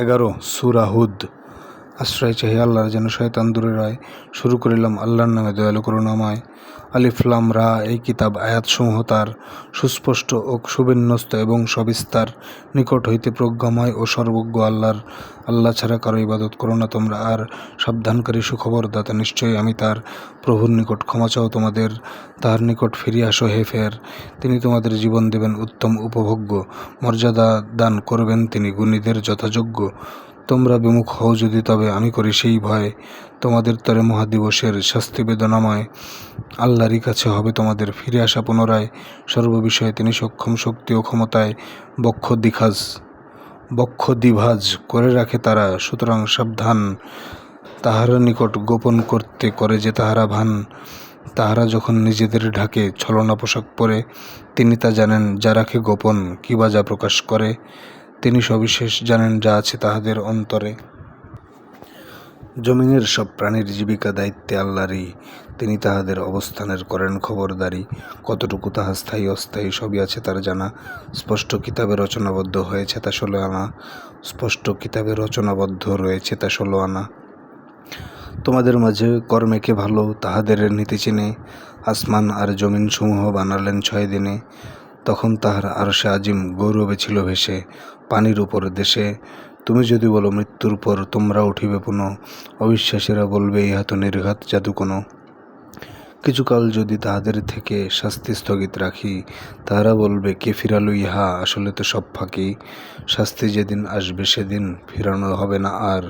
এগারো সুরা হুদ। আশ্রয় চাহি আল্লাহর যেন শয়তান দূরে রয়। শুরু করিলাম আল্লাহর নামে দয়ালু করুণাময়। আলিফলাম রা, এই কিতাব আয়াতসমূহ তার সুস্পষ্ট ও সুবিন্যস্ত এবং সবিস্তার নিকট হইতে প্রজ্ঞাময় ও সর্বজ্ঞ আল্লাহর। আল্লাহ ছাড়া কারও ইবাদত করো না তোমরা, আর সাবধানকারী সুখবর দাতা নিশ্চয়ই আমি তার প্রভুর নিকট ক্ষমা চাও, তোমাদের তাহার নিকট ফিরিয়ে আসো হে ফের। তিনি তোমাদের জীবন দেবেন উত্তম, উপভোগ্য। মর্যাদা দান করবেন তিনি, গুণীদের যথাযোগ্য। তোমরা বিমুখ হও যদি, তবে আমি করি সেই ভয়। তোমাদের তরে মহাদিবসের শাস্তি বেদনাময়। আল্লাহরই কাছে হবে তোমাদের ফিরে আসা পুনরায়। সর্ববিষয়ে তিনি সক্ষম শক্তি ও ক্ষমতায় বক্ষ দিখাজ, বক্ষ দিভাজ করে রাখে তারা। সুতরাং সাবধান, তাহারা নিকট গোপন করতে করে যে তাহারা ভান। তাহারা যখন নিজেদের ঢাকে ছলনা পোশাক পরে, তিনি তা জানেন যা রাখে গোপন কি বা যা প্রকাশ করে। তিনি সবিশেষ জানেন যা আছে তাহাদের অন্তরে। জমিনের সব প্রাণীর জীবিকা দায়িত্বে আল্লাহরই। তিনি তাহাদের অবস্থানের করেন খবরদারি। কতটুকু তাহা স্থায়ী, অস্থায়ী সবই আছে তার জানা। স্পষ্ট কিতাবে রচনাবদ্ধ হয়েছে তা ষোলো আনা। স্পষ্ট কিতাবে রচনাবদ্ধ রয়েছে তা ষোলো আনা। তোমাদের মাঝে কর্মেকে ভালো, তাহাদের নীতি চিনে। আসমান আর জমিন সমূহ বানালেন ছয় দিনে। তখন তাহার আরশে আজিম গৌরবে ছিল ভেসে। পানির উপর দেশে। তুমি যদি বলো মৃত্যুর পর তোমরা উঠিবে পুনঃ, অবিশ্বাসীরা বলবে, ইহা তো নির্ঘাত জাদু কোনো। কিছুকাল যদি তাহাদের থেকে শাস্তি স্থগিত রাখি, তাহারা বলবে, কে ফিরালো ইহা? আসলে তো সব ফাঁকি। শাস্তি যেদিন আসবে সেদিন ফিরানো হবে না, আর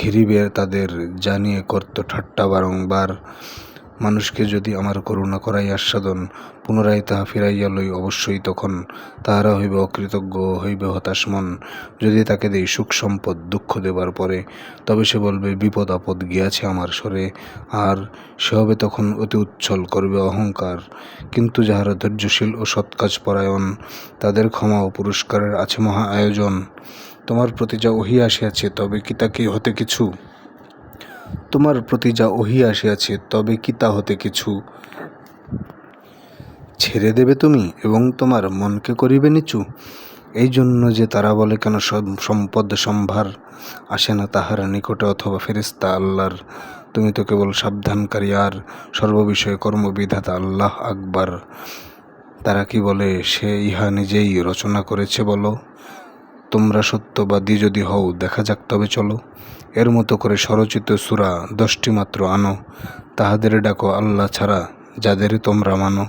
ঘিরিবে তাদের জানিয়ে করত ঠাট্টা বারংবার। মানুষকে যদি আমার করুণা করাই আস্বাদন, পুনরায় তাহা ফিরাইয়া লই অবশ্যই তখন তাহারা হইবে অকৃতজ্ঞ হইবে হতাশ মন যদি তাকে দেই সুখ, সম্পদ, দুঃখ দেবার পরে, তবে সে বলবে, বিপদ, আপদ গিয়াছে আমার স্বরে, আর সে হবে তখন অতি উচ্ছল, করবে অহংকার। কিন্তু যাহারা ধৈর্যশীল ও সৎকাজ পরায়ণ, তাদের ক্ষমা ও পুরস্কারের আছে মহা আয়োজন। তোমার প্রতি যা ওহি আসিয়াছে, তবে কি তাকে হতে কিছু? তোমার প্রতি যা ওহি আসিয়াছে, তবে কি তা হতে কিছু? ছেড়ে দেবে তুমি, এবং তোমার মনকে করিবে নিচু? এই জন্য যে তারা বলে, কেন সম্পদ সম্ভার আসে না তাহার নিকটে অথবা ফেরিস্তা আল্লাহর? তুমি তো কেবল সাবধানকারী, আর সর্ববিষয়ে কর্মবিধাতা আল্লাহ আকবার। তারা কি বলে, সে ইহা নিজেই রচনা করেছে বলো? তোমরা সত্যবাদী যদি হও, দেখা যাক তবে চলো। এর মতো করে স্বরচিত সুরা দশটি মাত্র আনো, তাহাদের ডাকো আল্লাহ ছাড়া, যাদের তোমরা মানো।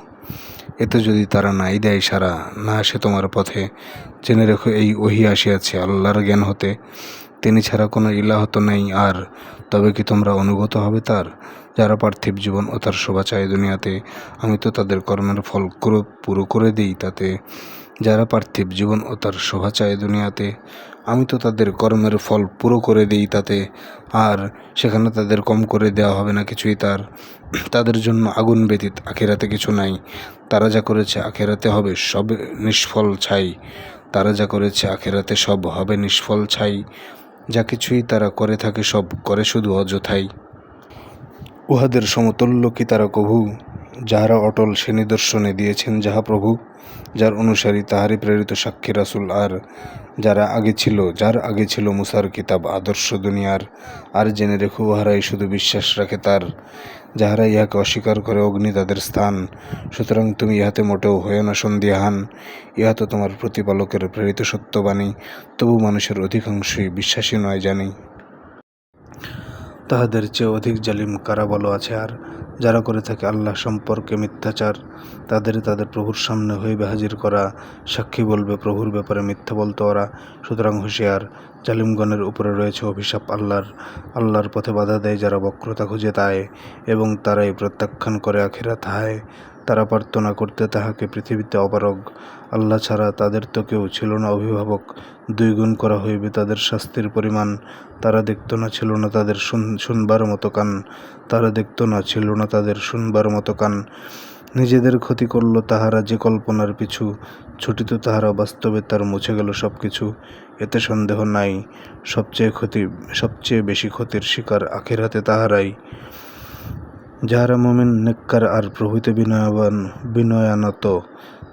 এতে যদি তারা নাই দেয় সারা, না আসে তোমার পথে। জেনে রেখো, এই ওহি আসিয়াছে আল্লাহর জ্ঞান হতে। তিনি ছাড়া কোনো ইলাহ তো নেই, আর তবে কি তোমরা অনুগত হবে তার? যারা পার্থিব জীবন ও তার শোভা চায় দুনিয়াতে, আমি তো তাদের কর্মের ফল পুরো করে দিই তাতে। যারা পার্থিব জীবন ও তার শোভা চায় দুনিয়াতে আমি তো তাদের কর্মের ফল পুরো করে দিই তাতে, আর সেখানে তাদের কম করে দেওয়া হবে না কিছুই তার। তাদের জন্য আগুন ব্যতীত আখেরাতে কিছু নাই। তারা যা করেছে আখেরাতে হবে, সব নিষ্ফল ছাই। তারা যা করেছে আখেরাতে সব হবে নিষ্ফল ছাই। যা কিছুই তারা করে থাকে সব করে শুধু অযথাই। উহাদের সমতুল্য কি তারা কভু? যাহারা অটল সে নিদর্শনে দিয়েছেন যাহা প্রভু, যার অনুসারী তাহারই প্রেরিত সাক্ষী রাসুল। আর যারা আগে ছিল, যার আগে ছিল মুসার কিতাব, আদর্শ দুনিয়ার, আর জেনে রেখো উহারাই শুধু বিশ্বাস রাখে তার যাহারা ইহাকে অস্বীকার করে অগ্নি তাদের স্থান। সুতরাং তুমি ইহাতে মোটেও হয়ে না সন্দিহান, ইহা তো তোমার প্রতিপালকের প্রেরিত সত্যবাণী, তবু মানুষের অধিকাংশই বিশ্বাসী নয় জানি। তাহাদের চেয়ে অধিক জালিম কারা বলো আছে আর যারা করে থাকে আল্লাহ সম্পর্কে মিথ্যাচার, তাদের তাদের প্রভুর সামনে হইবে হাজির করা, সাক্ষী বলবে প্রভুর ব্যাপারে মিথ্যা বলতে ওরা। সুতরাং হুঁশিয়ার, জালিমগণের উপরে রয়েছে অভিশাপ আল্লাহর আল্লাহর পথে বাধা দেয় যারা বক্রতা খুঁজে তায় এবং তারাই প্রত্যাখ্যান করে আখেরা হায়। তারা প্রার্থনা করতে তাহাকে পৃথিবীতে অপারগ। আল্লাহ ছাড়া তাদের তো কেউ ছিল না অভিভাবক। দুই গুণ করা হইবে তাদের শাস্তির পরিমাণ। তারা দেখতো না ছিল না তাদের শুন- শুনবার মতো কান। তারা দেখতো না ছিল না তাদের শুনবার মতো কান। নিজেদের ক্ষতি করল তাহারা যে কল্পনার পিছু। ছুটিত তাহারা বাস্তবে তার মুছে গেল সব কিছু এতে সন্দেহ নাই। সবচেয়ে ক্ষতি সবচেয়ে বেশি ক্ষতির শিকার আখের হাতে তাহারাই। যাহারা মোমেন নেককার আর প্রভূতে বিনয়বান, বিনয়ানত।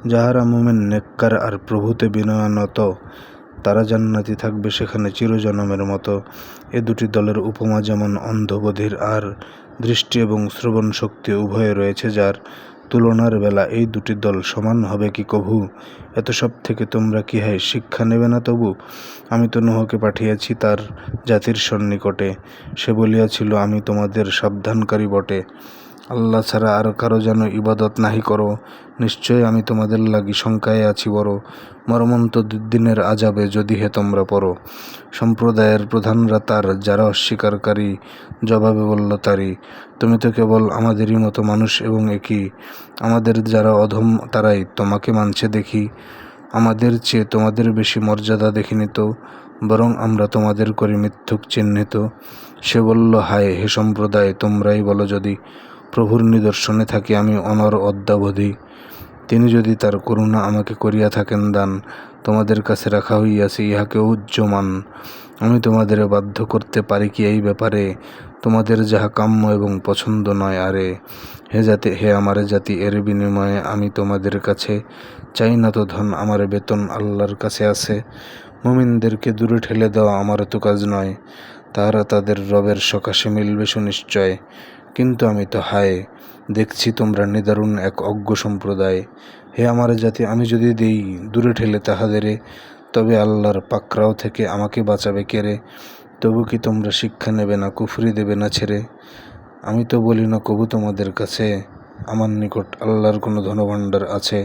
যাহারা মোমেন নেককার আর প্রভূতে বিনয়ানত, তারা জান্নাতি থাকবে সেখানে চিরজনমের মতো। এ দুটি দলের উপমা যেমন অন্ধবধির আর দৃষ্টি এবং শ্রবণ শক্তি উভয়ে রয়েছে, যার তুলনার বেলা এই দুটি দল সমান হবে কি কভু? এত সব থেকে তোমরা কি হয় শিক্ষা নেবে না তবু? আমি তো নুহকে পাঠিয়েছি তার জাতির সন্নিকটে। সে বলিয়াছিল, আমি তোমাদের সাবধানকারী বটে। আল্লাহ ছাড়া আর কারও যেন ইবাদত নাহি করো। নিশ্চয় আমি তোমাদের লাগি শঙ্কায় আছি বড়। মর্মন্ত দিনের আজাবে যদি হে তোমরা পড়ো। সম্প্রদায়ের প্রধানরা তার, যারা অস্বীকারী জবাবে বলল তারি তুমি তো কেবল আমাদেরই মতো মানুষ এবং একই। আমাদের যারা অধম, তারাই তোমাকে মানছে দেখি। আমাদের চেয়ে তোমাদের বেশি মর্যাদা দেখিনি তো, বরং আমরা তোমাদের করি মিথ্যুক চিহ্নিত। সে বলল, হায় হে সম্প্রদায়, তোমরাই বলো যদি। প্রভুর নিদর্শনে থাকি আমি অনর অদ্যাবধি। তিনি যদি তার করুণা আমাকে করিয়া থাকেন দান, তোমাদের কাছে রাখা হইয়াছে ইহাকে উজ্জমান আমি তোমাদের বাধ্য করতে পারি কি এই ব্যাপারে? তোমাদের যাহা কাম্য এবং পছন্দ নয়, আরে হে জাতি, হে আমার জাতি, এর বিনিময়ে আমি তোমাদের কাছে চাই না তো ধন, আমার বেতন আল্লাহর কাছে আছে। মুমিনদেরকে দূরে ঠেলে দেওয়া আমার তো কাজ নয়, তাহারা তাদের রবের সকাশে মিলবে সুনিশ্চয়। কিন্তু আমি তো হায়, দেখছি তোমরা নিদারুণ এক অজ্ঞ সম্প্রদায়। হে আমার জাতি, আমি যদি দেই দূরে ঠেলে তাহাদেরে তবে আল্লাহর পাকরাও থেকে আমাকে বাঁচাবে কেড়ে তবু কি তোমরা শিক্ষা নেবে না, কুফরি দেবে না ছেড়ে? আমি তো বলি না, কবু তোমাদের কাছে। আমার নিকট আল্লাহর কোনো ধনভাণ্ডার আছে,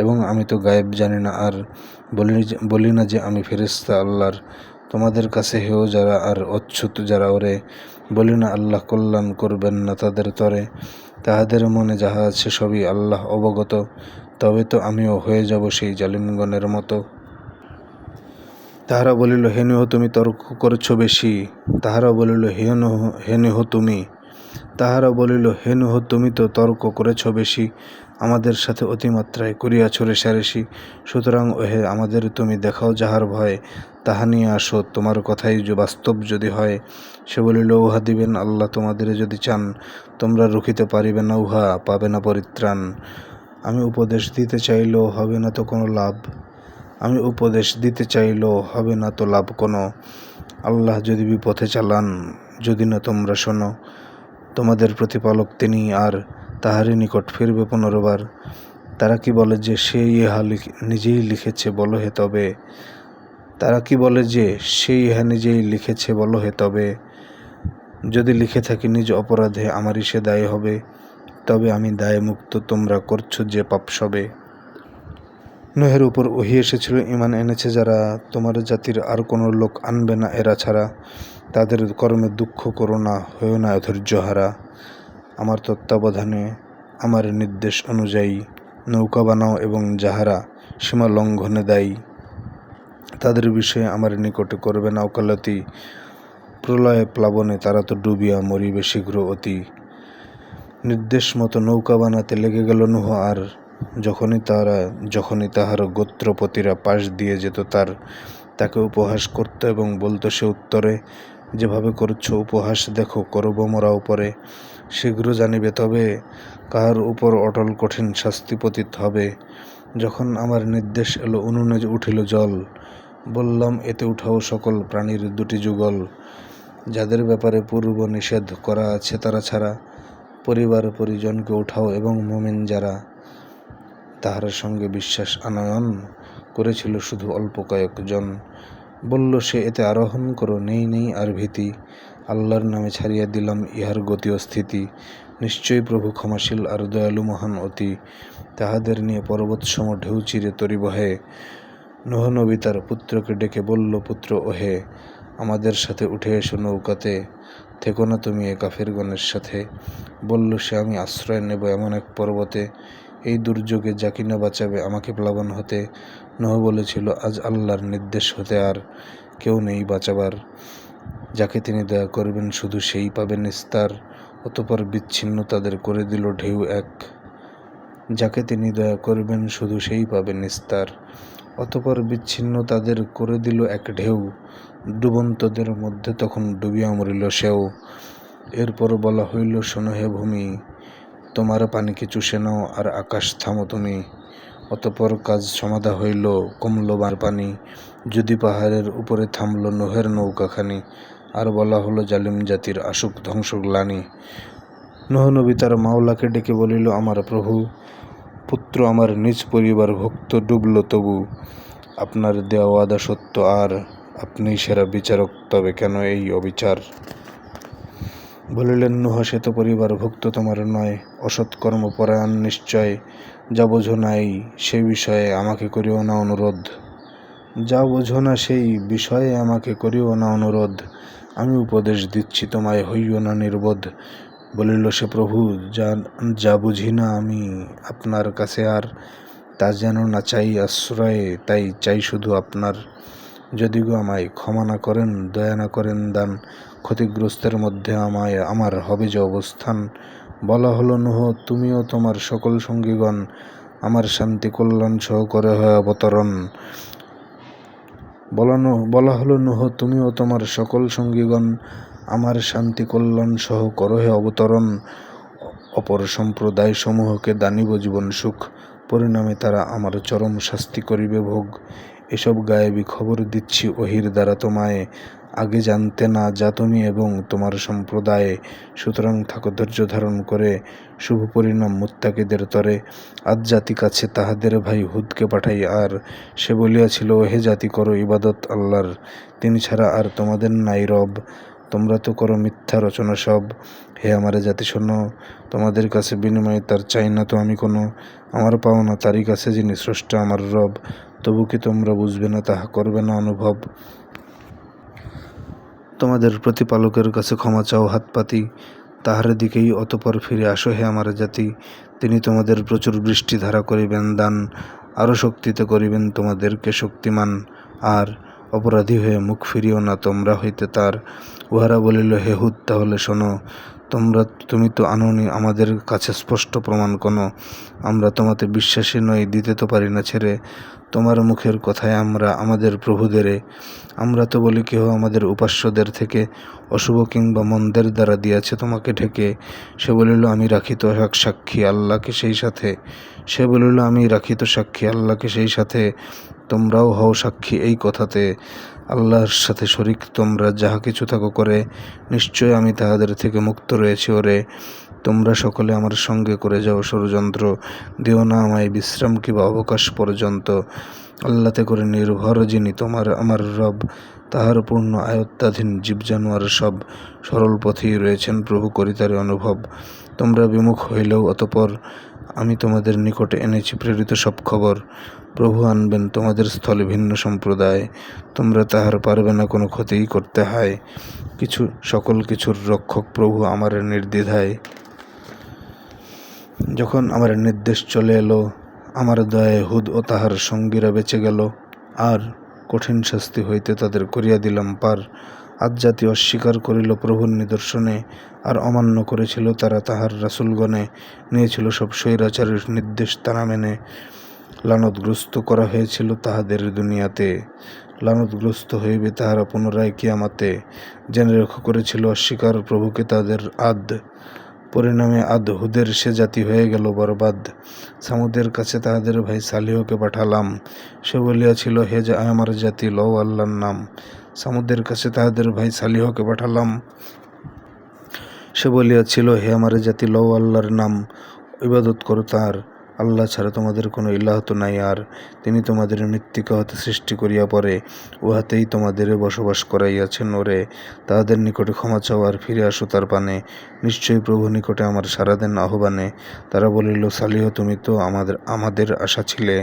এবং আমি তো গায়েব জানি না, আর বলি না যে আমি ফেরিস্তা আল্লাহর তোমাদের কাছে হেও যারা আর অচ্ছুত যারা ওরে, বলি না আল্লাহ কল্যাণ করবেন না তাদের তরে। তাহাদের মনে যাহা আছে সবই আল্লাহ অবগত, তবে তো আমিও হয়ে যাব সেই জালিমগণের মতো। তাহারা বলিল হেনেহ তুমি তর্ক করছ বেশি। তাহারা বলিল হেন হেনেহ তুমি। তাহারা বলিল হেনুহ তুমি তো তর্ক করেছ বেশি। আমাদের সাথে অতিমাত্রায় করিয়াছ রেশারেশি সুতরাং ওহে, আমাদের তুমি দেখাও যাহার ভয়। তাহা নিয়ে আসো, তোমার কথাই বাস্তব যদি হয়, সে বলিল, উহা দিবেন, আল্লাহ তোমাদের যদি চান, তোমরা রুখিতে পারিবে না উহা, পাবে না পরিত্রাণ। আমি উপদেশ দিতে চাইলেও হবে না তো কোনো লাভ। আমি উপদেশ দিতে চাইলেও হবে না তো লাভ কোনো। আল্লাহ যদি বিপথে চালান, যদি না তোমরা শোনো, তোমাদের প্রতিপালক তিনি, আর তাহারই নিকট ফিরবে পুনর্বার। তারা কি বলে যে, সে ইহা নিজেই লিখেছে, বলো হে তবে। তারা কি বলে যে, সেই ইহা নিজেই লিখেছে বলো হে তবে। যদি লিখে থাকি নিজ অপরাধে আমারই সে দায় হবে, তবে আমি দায় মুক্ত তোমরা করছ যে পাপ সবে। নোহের উপর ওহি এসেছিল ইমান এনেছে যারা। তোমার জাতির আর কোনো লোক আনবে না এরা ছাড়া। তাদের কর্মে দুঃখ করো না হয়েও না ধৈর্যহারা আমার তত্ত্বাবধানে, আমার নির্দেশ অনুযায়ী নৌকা বানাও এবং যাহারা সীমা লঙ্ঘনে দেয়। তাদের বিষয়ে আমার নিকটে করবে না ওকালতি। প্রলয়ে প্লাবনে তারা তো ডুবিয়া মরিবে শীঘ্র অতি। নির্দেশ মতো নৌকা বানাতে লেগে গেল নুহ, আর যখনই তারা, যখনই তাহার গোত্রপতিরা পাশ দিয়ে যেত, তার, তাকে উপহাস করত এবং বলতো, সে উত্তরে যেভাবে করছ, উপহাস দেখো, করব মরা উপরে। শীঘ্র জানিবে, তবে কাহার উপর অটল কঠিন শাস্তি পতিত হবে। যখন আমার নির্দেশ এলো, উনুনে উঠিল জল। বললাম, এতে উঠাও সকল প্রাণীর দুটি যুগল। যাদের ব্যাপারে পূর্ব নিষেধ করা আছে তারা ছাড়া পরিবার পরিজনকে উঠাও এবং মোমিন যারা তাহার সঙ্গে বিশ্বাস আনয়ন করেছিল শুধু অল্প কয়েকজন। বলল, সে এতে আরোহণ করো, নেই নেই, আর ভীতি। আল্লাহর নামে ছাড়িয়া দিলাম, ইহার গতি ও স্থিতি। নিশ্চয়ই প্রভু ক্ষমাশীল আর দয়ালু মহান অতি। তাহাদের নিয়ে পর্বতসম ঢেউ চিরে তরি নহনবী তার পুত্রকে ডেকে বলল, পুত্র, ওহে, আমাদের সাথে উঠে এসো নৌকাতে। থেকো না তুমি এ কাফেরগণের সাথে। বলল সে, আমি আশ্রয় নেব এমন এক পর্বতে। এই দুর্যোগে যা কিনা বাঁচাবে আমাকে প্লাবন হতে। নহ বলেছিল, আজ আল্লাহর নির্দেশ হতে আর কেউ নেই বাঁচাবার। যাকে তিনি দয়া করবেন শুধু সেই পাবেন নিস্তার, অতপর বিচ্ছিন্ন তাদের করে দিল ঢেউ এক। যাকে তিনি দয়া করবেন শুধু সেই পাবেন নিস্তার। অতপর বিচ্ছিন্ন তাদের করে দিল এক ঢেউ। ডুবন্তদের মধ্যে তখন ডুবিয়া মরিল সেও। এরপর বলা হইল, শোনো হে ভূমি, তোমার পানিকে চুষে নাও আর আকাশ থামো তুমি। অতপর কাজ সমাধা হইল কমল বার পানি। যদি পাহাড়ের উপরে থামল নোহের নৌকাখানি, আর বলা হলো, জালিম জাতির আসুক ধ্বংসগ্লানি। নোহ নবী তার মাওলাকে ডেকে বলিল, আমার প্রভু পুত্র আমার নিজ পরিবার ভক্ত ডুবল তবু। আপনার দেওয়া ওয়াদা সত্য, আর আপনি সেরা বিচারক, তবে কেন এই অবিচার? বলিলেন, নুহ, সে তো পরিবার ভক্ত, তোমার নয়। অসৎ কর্মপরায়ণ নিশ্চয়, যা বোঝো নাই সেই বিষয়ে আমাকে করিও না অনুরোধ। যা বোঝো না সেই বিষয়ে আমাকে করিও না অনুরোধ। আমি উপদেশ দিচ্ছি, তোমায় হইও না নির্বোধ। বলিল, সে প্রভু যা বুঝি না আমি আপনার কাছে আর তা যেন না চাই আশ্রয়ে, তাই চাই শুধু আপনার। যদি গো আমায় ক্ষমা না করেন, দয়া না করেন, দান ক্ষতিগ্রস্তের মধ্যে আমায়, আমার হবে যে অবস্থান। বলা হলো, নুহ, তুমিও তোমার সকল সঙ্গীগণ আমার শান্তি কল্যাণ সহ করে হয় অবতরণ। বলানো বলা হলো, নুহ, তুমিও তোমার সকল সঙ্গীগণ আমার শান্তি কল্যাণ সহ করহে অবতরণ। অপর সম্প্রদায় সমূহকে দানিব জীবন সুখ, পরিণামে তারা আমার চরম শাস্তি করিবে ভোগ। এসব গায়েবী খবর দিচ্ছি ওহির দ্বারা তোমায়। আগে জানতে না যা তুমি এবং তোমার সম্প্রদায়ে। সুতরাং থাকো ধৈর্য ধারণ করে, শুভ পরিণাম মুত্তাকিদের তরে। আজ জাতি কাছে তাহাদের ভাই হুদকে পাঠাই, আর সে বলিয়াছিল, হে জাতি, করো ইবাদত আল্লাহর। তিনি ছাড়া আর তোমাদের নাই রব। তোমরা তো করো মিথ্যা রচনা সব। হে আমারে জাতি শোনো, তোমাদের কাছে বিনিময়ে তার চাই না তো আমি কোনো। আমার পাওনা তারই কাছে যিনি স্রষ্টা, আমার রব। তবু কি তোমরা বুঝবে না, তাহা করবে না অনুভব। তোমাদের প্রতিপালকের কাছে ক্ষমা চাও হাত পাতি তাহার দিকেই অতপর ফিরে আসো হে আমার জাতি। তিনি তোমাদের প্রচুর বৃষ্টি ধারা করিবেন, দান আরও শক্তিতে করিবেন তোমাদেরকে শক্তিমান। আর অপরাধী হয়ে মুখ ফিরিও না, তোমরা হইতে তার। উহারা বলিল, হে হুদ, তাহলে শোনো, তোমরা, তুমি তো আনোনি, আমাদের কাছে স্পষ্ট প্রমাণ কোনো, আমরা তোমাতে বিশ্বাসী নই, দিতে তো পারি না ছেড়ে। তোমার মুখের কথায় আমরা আমাদের প্রভুদেরে, আমরা তো বলি কেহ আমাদের উপাস্যদের থেকে অশুভ কিংবা মন্দের দ্বারা দিয়াছে তোমাকে ঢেকে। সে বলিল, আমি রাখিত এক সাক্ষী আল্লাহকে সেই সাথে। সে বলিল, আমি রাখিত সাক্ষী আল্লাহকে সেই সাথে। তোমরাও হও সাক্ষী এই কথাতে। আল্লাহর সাথে শরিক তোমরা যাহা কিছু থাকো করে, নিশ্চয় আমি তাহাদের থেকে মুক্ত রয়েছি ওরে। তোমরা সকলে আমার সঙ্গে করে যাও ষড়যন্ত্র, দিও না আমায় বিশ্রাম কিংবা অবকাশ পর্যন্ত। আল্লাতে করে নির্ভর যিনি তোমার, আমার রব, তাহার পূর্ণ আয়ত্তাধীন জীব জানোয়ার সব সরল পথেই রয়েছেন প্রভু করিতারে অনুভব। তোমরা বিমুখ হইলেও অতপর আমি তোমাদের নিকটে এনেছি প্রেরিত সব খবর। প্রভু আনবেন তোমাদের স্থলে ভিন্ন সম্প্রদায়। তোমরা তাহার পারবে না কোনো ক্ষতিই করতে হয়। কিছু, সকল কিছুর রক্ষক প্রভু আমার নির্দ্বিধায়। যখন আমার নির্দেশ চলে এলো, আমার দয়ায় হুদ ও তাহার সঙ্গীরা বেঁচে গেল। আর কঠিন শাস্তি হইতে তাদের করিয়া দিলাম পার। আজ জাতি অস্বীকার করিল প্রভুর নিদর্শনে, আর অমান্য করেছিল তারা তাহার রাসুলগণে। নিয়েছিল সব স্বৈরাচারের নির্দেশ তারা মেনে। লানতগ্রস্ত করা হয়েছিল তাহাদের দুনিয়াতে। লানতগ্রস্ত হইবে তাহারা পুনরায় কিয়ামাতে। জেনে লক্ষ্য করেছিল অস্বীকার প্রভুকে তাদের আদ। পরিণামে আদ, হুদের সে জাতি হয়ে গেল বরবাদ। সামুদের কাছে তাহাদের ভাই সালিহকে পাঠালাম। সে বলিয়াছিল, হে যা আমার জাতি, লও আল্লাহর নাম। সামুদের কাছে তাহাদের ভাই সালিহকে পাঠালাম। সে বলিয়াছিল, হে আমার জাতি, লও আল্লাহর নাম। ইবাদত করো তার আল্লাহ ছাড়া তোমাদের কোনো ইলাহ তো নাই, আর তিনি তোমাদের মৃত্তিকা হতে সৃষ্টি করিয়া পরে উহাতেই তোমাদের বসবাস করাইয়াছেন ওরে। তাহাদের নিকটে ক্ষমা চাও আর ফিরে আসো তার পানে। নিশ্চয়ই প্রভু নিকটে আমার সারাদিন আহ্বানে। তারা বলিল, সালিহ, তুমি তো আমাদের আমাদের আশা ছিলে।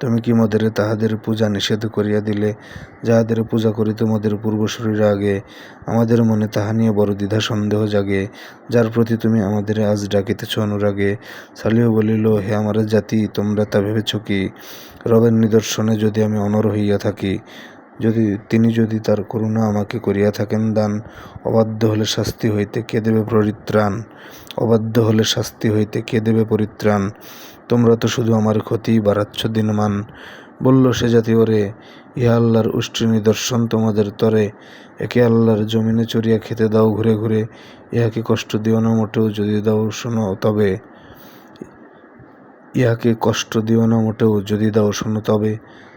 তুমি কি মদের তাহাদের পূজা নিষেধ করিয়া দিলে? যাহাদের পূজা করিত মোদের পূর্বশরীর আগে। আমাদের মনে তাহা নিয়ে বড় দ্বিধা সন্দেহ জাগে। যার প্রতি তুমি আমাদের আজ ডাকিতেছ অনুরাগে। সালিহ বলিল, হে আমার জাতি, তোমরা তা ভেবেছ কি? রবের নিদর্শনে যদি আমি অনর হইয়া থাকি, যদি তিনি যদি তার করুণা আমাকে করিয়া থাকেন দান, অবাধ্য হলে শাস্তি হইতে কে দেবে পরিত্রাণ? অবাধ্য হলে শাস্তি হইতে কে দেবে পরিত্রাণ? তোমরা তো শুধু আমার ক্ষতি বাড়াচ্ছ, দিনমান। বলল সে জাতি ওরে, ইহা আল্লাহর উষ্টি নিদর্শন, তোমাদের তরে একে আল্লাহর জমিনে চড়িয়া খেতে দাও ঘুরে ঘুরে। ইহাকে কষ্ট দিও না মোটেও, যদি দাও শোনো তবে। ইহাকে কষ্ট দিও না মোটেও, যদি দাও শোনো তবে।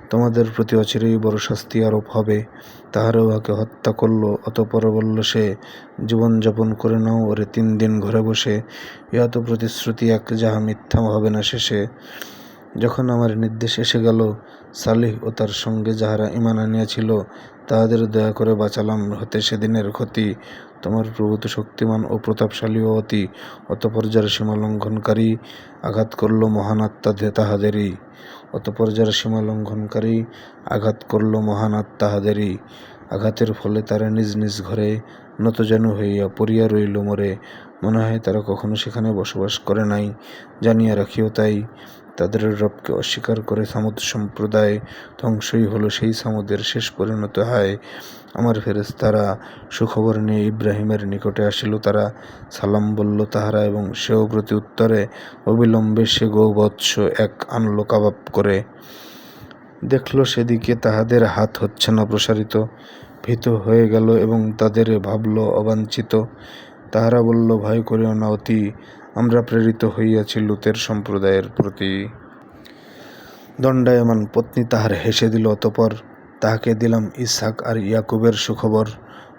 তোমাদের প্রতি অচিরেই বড় শাস্তি আরোপ হবে। তাহারা উহাকে হত্যা করল, অতঃপর বলল সে জীবনযাপন করে নাও, ওরে তিন দিন ঘরে বসে। ইহা তো প্রতিশ্রুতি এক, যাহা মিথ্যা হবে না শেষে। যখন আমার নির্দেশ এসে গেল, সালিহ ও তার সঙ্গে যাহারা ইমান আনিয়াছিল তাহাদের দয়া করে বাঁচালাম। হতে সেদিনের ক্ষতি তোমার প্রভু তো শক্তিমান ও প্রতাপশালী ও অতি, অতঃপর যারা সীমা আঘাত করল মহান আত্মা তাহাদেরই। অতঃপর যারা সীমা লঙ্ঘনকারী আঘাত করল মহান আত্মা তাহাদেরই আঘাতের ফলে তারা নিজ নিজ ঘরে যেন হইয়া পড়িয়া রইল মরে। মনে হয় তারা কখনো সেখানে বসবাস করে নাই। জানিয়া রাখিও তাই। তাদের রবকে অস্বীকার করে সামুদ সম্প্রদায় ধ্বংসই হলো, সেই সামুদের শেষ পরিণত হয়। আমার ফেরেস্তারা সুখবর নিয়ে ইব্রাহিমের নিকটে আসিল। তারা সালাম বলল তাহারা এবং সেও প্রতি উত্তরে অবিলম্বে সে গৌবৎস এক আনলো কাবাব করে। দেখল সেদিকে তাহাদের হাত হচ্ছে না প্রসারিত, ভীত হয়ে গেল এবং তাদের ভাবল অবাঞ্ছিত। তাহারা বলল, ভয় করিও না অতি আমরা প্রেরিত হইয়াছি লুতের সম্প্রদায়ের প্রতি। দণ্ডায়মান পত্নী তাহার হেসে দিল, অতপর তাহাকে দিলাম ইসাক আর ইয়াকুবের সুখবর।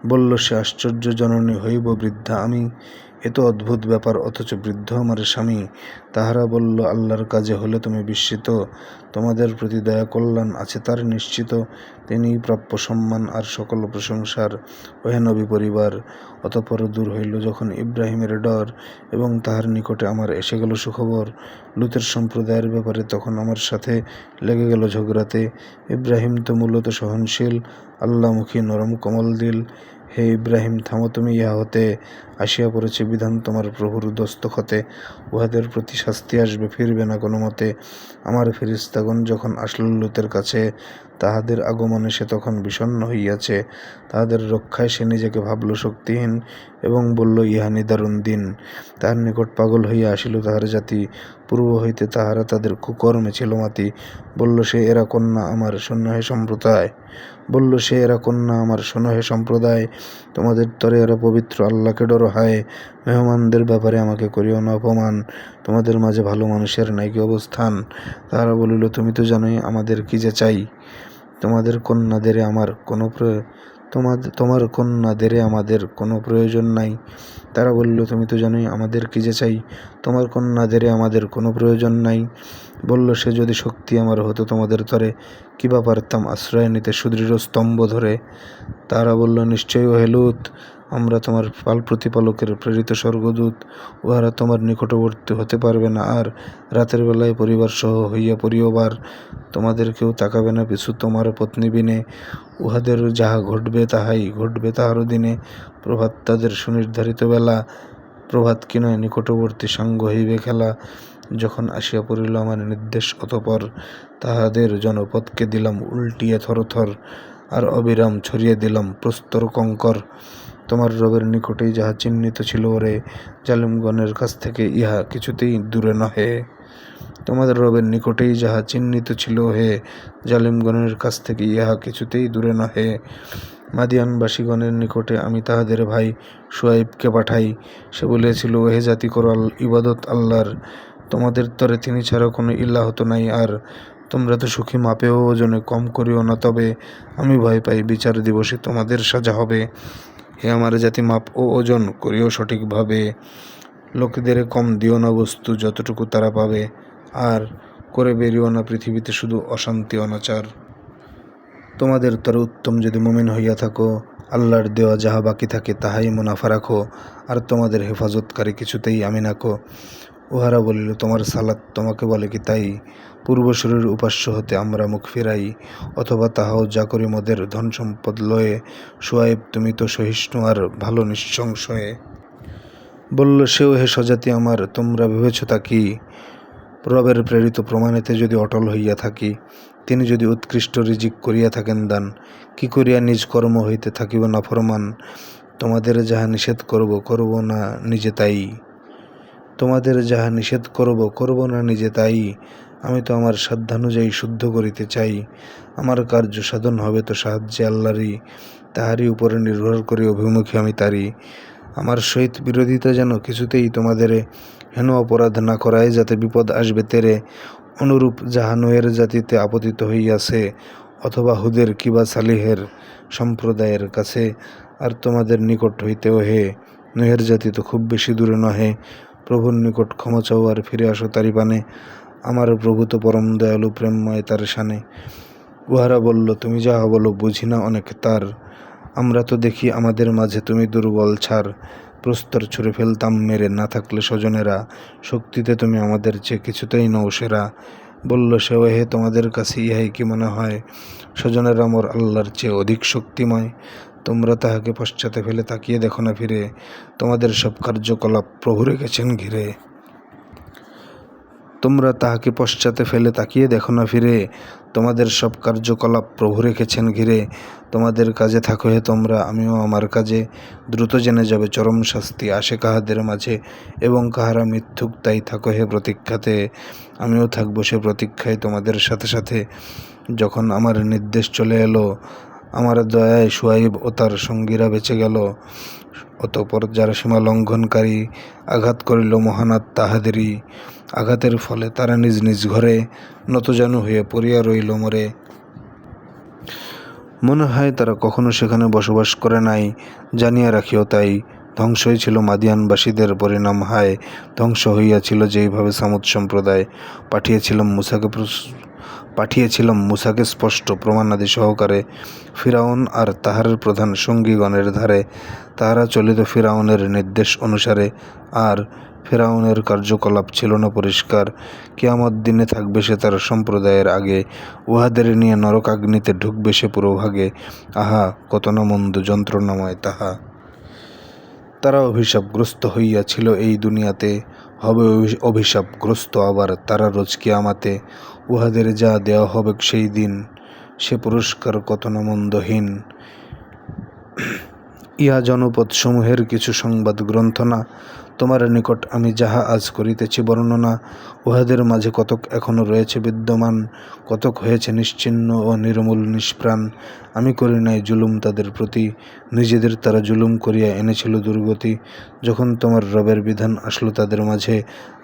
বলল, সে আশ্চর্য জননী হইব বৃদ্ধা, আমি এ তো অদ্ভুত ব্যাপার, অথচ বৃদ্ধ আমার স্বামী। তাহারা বলল, আল্লাহর কাজে হলে তুমি বিস্মিত। তোমাদের প্রতি দয়া কল্যাণ আছে তার নিশ্চিত। তিনিই প্রাপ্য সম্মান আর সকল প্রশংসার। ওহে নবী পরিবার, অতপর দূর হইল যখন ইব্রাহিমের ডর এবং তাহার নিকটে আমার এসে গেল সুখবর। লুতের সম্প্রদায়ের ব্যাপারে তখন আমার সাথে লেগে গেল ঝগড়াতে। ইব্রাহিম তো মূলত সহনশীল আল্লামুখী নরম কমল দিল। হে ইব্রাহিম, থামো তুমি ইহা হতে। আসিয়া পড়েছে, বিধান তোমার প্রভুর দস্তখতে উহাদের প্রতি শাস্তি আসবে, ফিরবে না কোনো মতে। আমার ফিরিস্তাগণ যখন আসল কাছে, তাহাদের আগমনে সে তখন বিষণ্ন হইয়াছে। তাহাদের রক্ষায় সে নিজেকে ভাবল শক্তিহীন এবং বলল, ইহা নিদারুণ দিন। তাহার নিকট পাগল হইয়া আসিল তাহার জাতি। পূর্ব হইতে তাহারা তাদের কুকর্মে ছিল মাতি। বলল, সে এরা কন্যা আমার সন্ন্যাহে সম্প্রদায়। বলল, সে এরা কন্যা আমার শোনহে সম্প্রদায়। তোমাদের তরে এরা পবিত্র আল্লাহকে ডর। হায় মেহমানদের ব্যাপারে আমাকে করিও না অপমান। তোমাদের মাঝে ভালো মানুষের নাইকি অবস্থান? তাহারা বলিল, তুমি তো জানোই আমাদের কি যে চাই। তোমাদের কন্যাদের আমার কোনো তোমাদের তোমার কন্যাদের আমাদের কোনো প্রয়োজন নাই। তারা বলল, তুমি তো জানোই আমাদের কি যে চাই। তোমার কন্যাদের আমাদের কোনো প্রয়োজন নাই। বলল, সে যদি শক্তি আমার হতো তোমাদের তরে কিবা পারতাম আশ্রয় নিতে সুদৃঢ় স্তম্ভ ধরে? তারা বলল, নিশ্চয়ই হেলুত আমরা তোমার পাল প্রতিপালকের প্রেরিত স্বর্গদূত, উহারা তোমার নিকটবর্তী হতে পারবে না। আর রাতের বেলায় পরিবার সহ হইয়া পরিবার তোমাদের কেউ তাকাবে না পিছু তোমার পত্নী বিনে। উহাদের যাহা ঘটবে তাহাই ঘটবে তাহারও দিনে প্রভাত তাদের সুনির্ধারিত বেলা, প্রভাত কি নয় নিকটবর্তী সাঙ্গ হইবে খেলা। যখন আসিয়া পড়িল আমার নির্দেশ অতপর, তাহাদের জনপদকে দিলাম উল্টিয়ে থরথর, আর অবিরাম ছড়িয়ে দিলাম প্রস্তর কঙ্কর। তোমার রবের নিকটেই যাহা চিহ্নিত ছিল ওরে, জালিমগণের কাছ থেকে ইহা কিছুতেই দূরে নহে। তোমাদের রবের নিকটেই যাহা চিহ্নিত ছিল হে জালিমগণের কাছ থেকে ইহা কিছুতেই দূরে নহে। মাদিয়ানবাসীগণের নিকটে আমি তাহাদের ভাই সোয়াইবকে পাঠাই। সে বলিয়াছিল, ওহে জাতি করাল, ইবাদত আল্লাহর। তোমাদের তরে তিনি ছাড়া কোনো ইল্লাহ হতো নাই। আর তোমরা তো সুখী মাপেও ওজনে কম করিও না। তবে আমি ভয় পাই বিচার দিবসে তোমাদের সাজা হবে। হে আমার জাতি, মাপ ও ওজন করিও সঠিকভাবে। লোকেদের কম দিও না বস্তু যতটুকু তারা পাবে, আর করে বেরিও না পৃথিবীতে শুধু অশান্তি, অনাচার। তোমাদের তরে উত্তম যদি মুমিন হইয়া থাকো, আল্লাহর দেওয়া যাহা বাকি থাকে তাহাই মুনাফা রাখো, আর তোমাদের হেফাজতকারী কিছুতেই আমি নাকো উহারা বলিল, তোমার সালাত তোমাকে বলে কি তাই? পূর্বশরীর উপাস্য হতে আমরা মুখ ফিরাই, অথবা তাহাও যা করি মোদের ধন সম্পদ লয়ে, সোয়াইব তুমি তো সহিষ্ণু আর ভালো নিঃসংশয়ে বলল, সেও হে সজাতি আমার, তোমরা ভেবেছ তা কি? রবের প্রেরিত প্রমাণেতে যদি অটল হইয়া থাকি, তিনি যদি উৎকৃষ্ট রিজিক করিয়া থাকেন দান, কি করিয়া নিজ কর্ম হইতে থাকিব না ফরমান? তোমাদের যাহা নিষেধ করব করব না নিজে তাই। তোমাদের যাহা নিষেধ করব করব না নিজে তাই। আমি তো আমার সাধ্যানুযায়ী শুদ্ধ করিতে চাই। আমার কার্য সাধন হবে তো সাহায্যে আল্লাহরই। তাহারই উপরে নির্ভর করে অভিমুখী আমি তারই। আমার সহিত বিরোধিতা যেন কিছুতেই তোমাদের হেন অপরাধ না করায়, যাতে বিপদ আসবে তেরে। অনুরূপ যাহা নোয়ের জাতিতে আপতিত হইয়াছে, অথবা হুদের কিবা সালিহের সম্প্রদায়ের কাছে, আর তোমাদের নিকট হইতেও হে। নোহের জাতি তো খুব বেশি দূরে নহে। প্রভুর নিকট ক্ষমা চাও আর ফিরে আসো তারি পানে আমার প্রভু তো পরম দয়ালু প্রেমময় তার শানে উহারা বলল, তুমি যাহা বলো বুঝি না অনেক তার। আমরা তো দেখি আমাদের মাঝে তুমি দুর্বল ছাড় প্রস্তর ছুঁড়ে ফেলতাম মেরে, না থাকলে স্বজনেরা। শক্তিতে তুমি আমাদের চেয়ে কিছুতেই নও সেরা। বলল সে হে, তোমাদের কাছে ইহাই কি মনে হয়? স্বজনেরা মোর আল্লাহর চেয়ে অধিক শক্তিময়। তোমরা তাহাকে পশ্চাতে ফেলে তাকিয়ে দেখো না ফিরে। তোমাদের সব কার্যকলাপ প্রভু রেখেছেন ঘিরে। তোমরা তাহাকে পশ্চাতে ফেলে তাকিয়ে দেখো না ফিরে তোমাদের সব কার্যকলাপ প্রভু রেখেছেন ঘিরে। তোমাদের কাজে থাকো হে তোমরা, আমিও আমার কাজে। দ্রুত জেনে যাবে চরম শাস্তি আসে কাহাদের মাঝে, এবং কাহারা মিথ্যুক তাই থাকো হে প্রতীক্ষাতে। আমিও থাকব সে প্রতীক্ষায় তোমাদের সাথে সাথে। যখন আমার নির্দেশ চলে এলো, আমার দয়ায় সোয়াইব ও তার সঙ্গীরা বেঁচে গেল। অতপর যারা সীমা লঙ্ঘনকারী আঘাত করিল মহানাথ তাহাদেরই আঘাতের ফলে তারা নিজ নিজ ঘরে নতজানু হয়ে পড়িয়া রইল মরে। মনে হয় তারা কখনো সেখানে বসবাস করে নাই, জানিয়া রাখিও তাই। ধ্বংসই ছিল মাদিয়ানবাসীদের পরিণাম হায়, ধ্বংস হইয়াছিল যেইভাবে সামুদ সম্প্রদায়। পাঠিয়েছিলাম মুসাকে পাঠিয়েছিলাম মুসাকে স্পষ্ট প্রমাণাদি সহকারে ফিরাউন আর তাহারের প্রধান সঙ্গীগণের ধারে। তাহারা চলিত ফিরাউনের নির্দেশ অনুসারে আর ফেরাউনের কার্যকলাপ ছিল না পরিষ্কার। কেয়ামত দিনে থাকবে সে তার সম্প্রদায়ের আগে। উহাদের নিয়ে নরকাগ্নিতে ঢুকবে সে পুরোভাগে আহা, কত না মন্দ যন্ত্রণাময় তাহা। তারা অভিশাপগ্রস্ত হইয়াছিল এই দুনিয়াতে। হবে অভি- অভিশাপগ্রস্ত আবার তারা রোজ কিয়ামাতে। উহাদের যা দেওয়া হবে সেই দিন সে পুরস্কার কত না মন্দহীন ইহা জনপদ সমূহের কিছু সংবাদ গ্রন্থ না তোমার নিকট আমি যাহা আজ করিতেছি বর্ণনা, উহাদের মাঝে কতক এখনও রয়েছে বিদ্যমান, কতক হয়েছে নিশ্চিহ্ন ও নির্মূল নিষ্প্রাণ। আমি করি নাই জুলুম তাদের প্রতি, নিজেদের তারা জুলুম করিয়া এনেছিল দুর্গতি। যখন তোমার রবের বিধান আসলো তাদের মাঝে,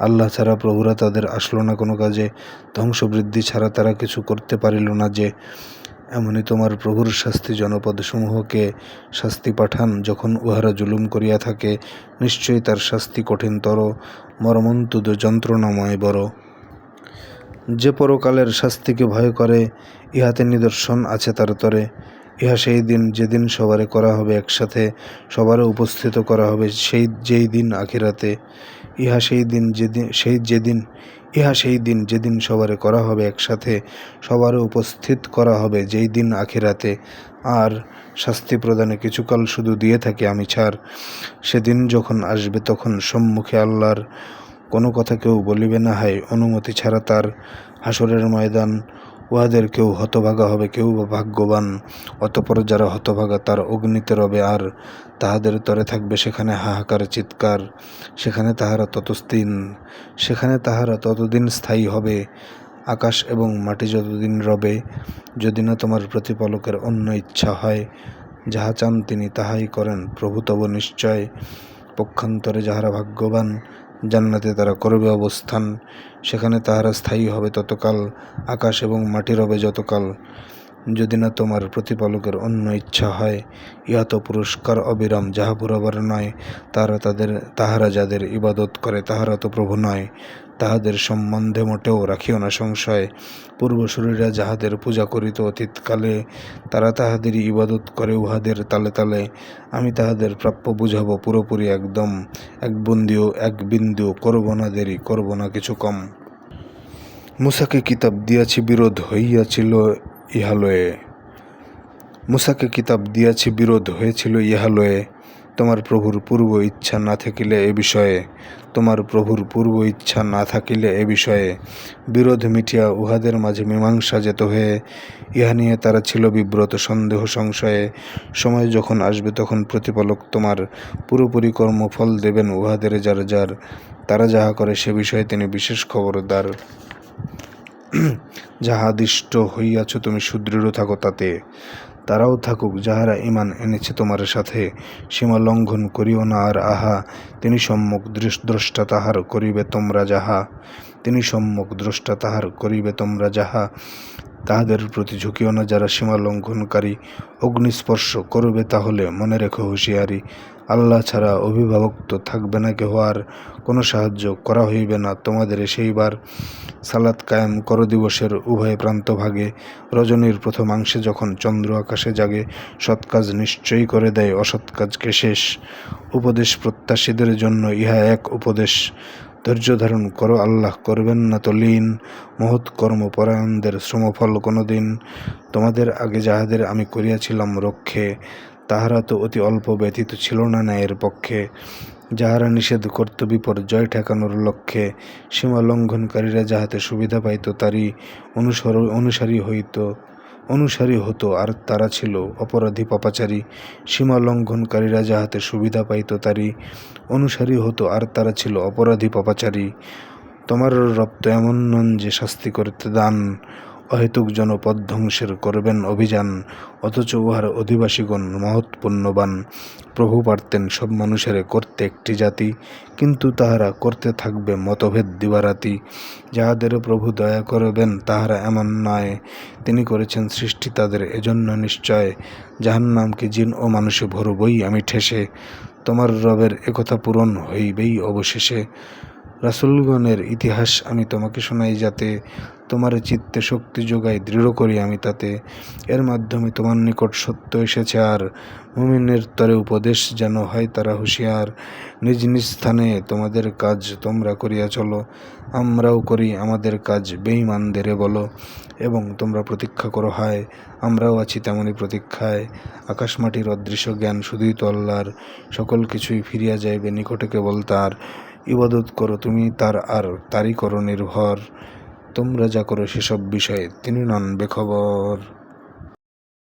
আল্লাহ ছাড়া প্রভুরা তাদের আসলো না কোনো কাজে, ধ্বংসবৃদ্ধি ছাড়া তারা কিছু করতে পারিল না যে এমনি তোমার প্রভুর শাস্তি জনপদসমূহকে শাস্তি পাঠান, যখন উহারা জুলুম করিয়া থাকে, নিশ্চয়ই তার শাস্তি কঠিনতর। মর্মন্তুদ যন্ত্রণাময় বড় যে পরকালের শাস্তিকে ভয় করে, ইহাতে নিদর্শন আছে তার তরে। ইহা সেই দিন, যেদিন সবারে করা হবে একসাথে, সবারে উপস্থিত করা হবে সেই, যেই দিন আখিরাতে। ইহা সেই দিন যেদিন সেই যেদিন ইহা সেই দিন যেদিন সবারে করা হবে একসাথে সবারে উপস্থিত করা হবে যেই দিন আখেরাতে। আর শাস্তি প্রদানে কিছুকাল শুধু দিয়ে থাকে আমি ছাড়। সেদিন যখন আসবে তখন সম্মুখে আল্লাহর কোনো কথা কেউ বলিবে না, হয়, অনুমতি ছাড়া তার হাসরের ময়দান উহাদের কেউ হতভাগা হবে, কেউ বা ভাগ্যবান। অতপর যারা হতভাগা, তার অগ্নিতে রবে আর তাহাদের তরে থাকবে সেখানে হাহাকার, চিৎকার। সেখানে তাহারা ততদিন, সেখানে তাহারা ততদিন স্থায়ী হবে। আকাশ এবং মাটি যতদিন রবে, যদি না তোমার প্রতিপালকের অন্য ইচ্ছা হয়, যাহা চান তিনি তাহাই করেন। প্রভু তব নিশ্চয় পক্ষান্তরে যাহারা ভাগ্যবান জান্নাতে তারা করবে অবস্থান। সেখানে তাহারা স্থায়ী হবে ততকাল আকাশ এবং মাটির হবে যতকাল। যদি না তোমার প্রতিপালকের অন্য ইচ্ছা হয়, ইহা তো পুরস্কার অবিরাম, যাহা পুরাবার নয় তারা তাদের, তাহারা যাদের ইবাদত করে, তাহারা তো প্রভু নয়। তাহাদের সম্বন্ধে মোটেও রাখিও না সংশয়। পূর্বসূরীরা যাহাদের পূজা করিত অতীতকালে, তারা তাহাদেরই ইবাদত করে উহাদের তালে তালে। আমি তাহাদের প্রাপ্য বুঝাবো পুরোপুরি একদম, এক বন্দিও, এক বিন্দু করব না দেরি, করব না কিছু কম। মুসাকে কিতাব দিয়াছি, বিরোধ হইয়াছিল ইহালয়ে মুসাকে কিতাব দিয়াছি বিরোধ হয়েছিল। ইহালয়ে তোমার প্রভুর পূর্ব ইচ্ছা না থাকিলে এ বিষয়ে, তোমার প্রভুর পূর্ব ইচ্ছা না থাকিলে এ বিষয়ে বিরোধ মিটিয়া উহাদের মাঝে মীমাংসা যেত হয়ে, ইহা নিয়ে তারা ছিল বিব্রত সন্দেহ সংশয়ে। সময় যখন আসবে তখন প্রতিপালক তোমার পুরোপুরি কর্মফল দেবেন উহাদের যার যার, তারা যাহা করে সে বিষয়ে তিনি বিশেষ খবরদার। যাহা আদিষ্ট হইয়াছ তুমি সুদৃঢ় থাকো তাতে। তারাও থাকুক, যাহারা ইমান এনেছে তোমার সাথে, সীমা লঙ্ঘন করিও না, আর আহা, তিনি সম্মুখ দ্রষ্টা তাহার করিবে তোমরা যাহা। তিনি সম্মুখ দ্রষ্টা তাহার করিবে তোমরা যাহা। তাহাদের প্রতি ঝুঁকিও না, যারা সীমা লঙ্ঘনকারী অগ্নিস্পর্শ করবে তাহলে মনে রেখো হুঁশিয়ারি। আল্লাহ ছাড়া অভিভাবক তো থাকবে না, কেহ আর কোনো সাহায্য করা হইবে না। তোমাদের সেইবার সালাত কায়েম কর দিবসের উভয় প্রান্ত ভাগে। রজনীর প্রথমাংশে যখন চন্দ্র আকাশে জাগে, সৎ কাজ নিশ্চয়ই করে দেয়, অসৎ কাজকে শেষ। উপদেশ প্রত্যাশীদের জন্য ইহা এক উপদেশ। ধৈর্য ধারণ করো, আল্লাহ করবেন না তো লীন। মহৎ কর্মপরায়ণদের শ্রমফল কোনোদিন। তোমাদের আগে যাহাদের আমি করিয়াছিলাম রক্ষে তাহারা তো অতি অল্প ব্যতীত ছিল না ন্যায়ের পক্ষে। যাহারা নিষেধ করত বিপর্যয় ঠেকানোর লক্ষ্যে সীমা লঙ্ঘনকারীরা যাহাতে সুবিধা পাইত, তারই অনুসর অনুসারী হইত অনুসারী হতো, আর তারা ছিল অপরাধী পাপাচারী। সীমা লঙ্ঘনকারীরা যাহাতে সুবিধা পাইত, তারই অনুসারী হতো, আর তারা ছিল অপরাধী পাপাচারী। তোমার রপ্ত এমন নন যে শাস্তি করতে দান অহেতুক জনপদ ধ্বংসের করবেন অভিযান, অথচ উহার অধিবাসীগণ মহৎ পুণ্যবান। প্রভু পারতেন সব মানুষের করতে একটি জাতি, কিন্তু তাহারা করতে থাকবে মতভেদ দিবারাতি। যাহাদের প্রভু দয়া করবেন, তাহারা এমন নয়। তিনি করেছেন সৃষ্টি তাদের এজন্য নিশ্চয়। জাহান্নামকে জিন ও মানুষে ভরবই আমি ঠেসে। তোমার রবের একথা পূরণ হইবেই অবশেষে। রাসূলগণের ইতিহাস আমি তোমাকে শোনাই যাতে তোমার চিত্তে শক্তি যোগাই দৃঢ় করি আমি তাতে। এর মাধ্যমে তোমার নিকট সত্য এসেছে আর মুমিনের তরে উপদেশ যেন হয় তারা হুঁশিয়ার। নিজ নিজ স্থানে তোমাদের কাজ তোমরা করিয়া চলো, আমরাও করি আমাদের কাজ, বেঈমানদেরে বলো। এবং তোমরা প্রতীক্ষা করো, হায়, আমরাও আছি তেমনই প্রতীক্ষায়। আকাশ মাটির অদৃশ্য জ্ঞান শুধুই তো আল্লাহর, সকল কিছুই ফিরিয়া যাইবে নিকটে কেবল তার। ইবাদত করো, তুমি তার আর তারই করো নির্ভর। তোমরা যা করো সেসব বিষয়ে তিনি নন বেখবর।